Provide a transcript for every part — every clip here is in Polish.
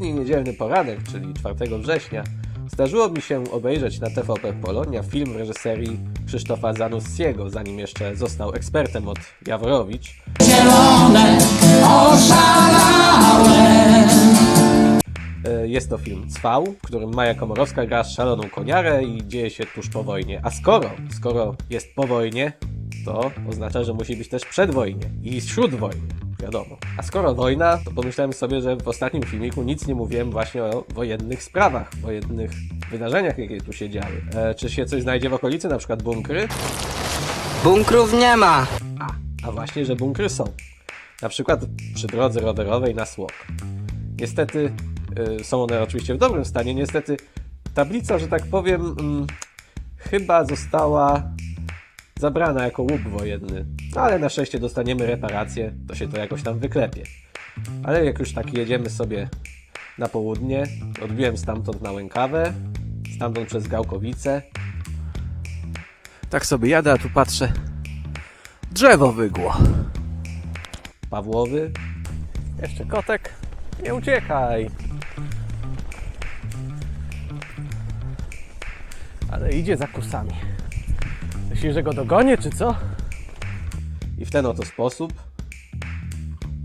niedzielny poranek, czyli 4 września, zdarzyło mi się obejrzeć na TVP Polonia film reżyserii Krzysztofa Zanussiego, zanim jeszcze został ekspertem od Jaworowicz. E, Jest to film Cwał, w którym Maja Komorowska gra szaloną koniarę i dzieje się tuż po wojnie. A skoro, skoro jest po wojnie, to oznacza, że musi być też przed wojnie i wśród wojny, wiadomo. A skoro wojna, to pomyślałem sobie, że w ostatnim filmiku nic nie mówiłem właśnie o wojennych sprawach, wojennych wydarzeniach, jakie tu się działy. E, czy się coś znajdzie w okolicy, na przykład bunkry? Bunkrów nie ma. A, a właśnie, że bunkry są. Na przykład przy drodze rowerowej na Słok. Niestety y, są one oczywiście w dobrym stanie. Niestety tablica, że tak powiem, mm, chyba została zabrana jako łup wojenny. No, ale na szczęście dostaniemy reparację, to się to jakoś tam wyklepie. Ale jak już tak jedziemy sobie na południe, odbiłem stamtąd na Łękawę, stamtąd przez Gałkowice. Tak sobie jadę, a tu patrzę. Drzewo wygło. Pawłowy. Jeszcze kotek. Nie uciekaj. Ale idzie za kusami. Myślisz, że go dogonię, czy co? I w ten oto sposób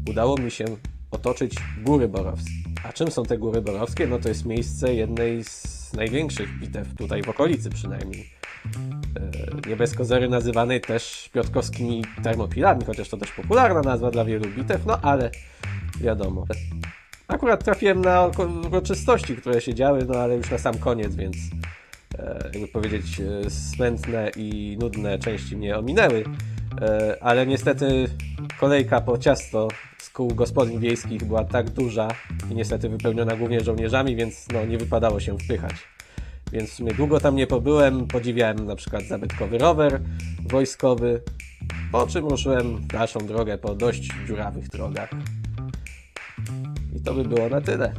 udało mi się otoczyć Góry Borowskie. A czym są te Góry Borowskie? No to jest miejsce jednej z największych bitew tutaj w okolicy przynajmniej. E, Nie bez kozery nazywanej też piotrkowskimi termopilami, chociaż to dość popularna nazwa dla wielu bitew, no ale wiadomo. Akurat trafiłem na uroczystości, które się działy, no ale już na sam koniec, więc jakby powiedzieć, e, smętne i nudne części mnie ominęły. E, ale niestety kolejka po ciasto z kół gospodyń wiejskich była tak duża i niestety wypełniona głównie żołnierzami, więc no, nie wypadało się wpychać. Więc w sumie długo tam nie pobyłem, podziwiałem na przykład zabytkowy rower wojskowy, po czym ruszyłem w dalszą drogę po dość dziurawych drogach. I to by było na tyle.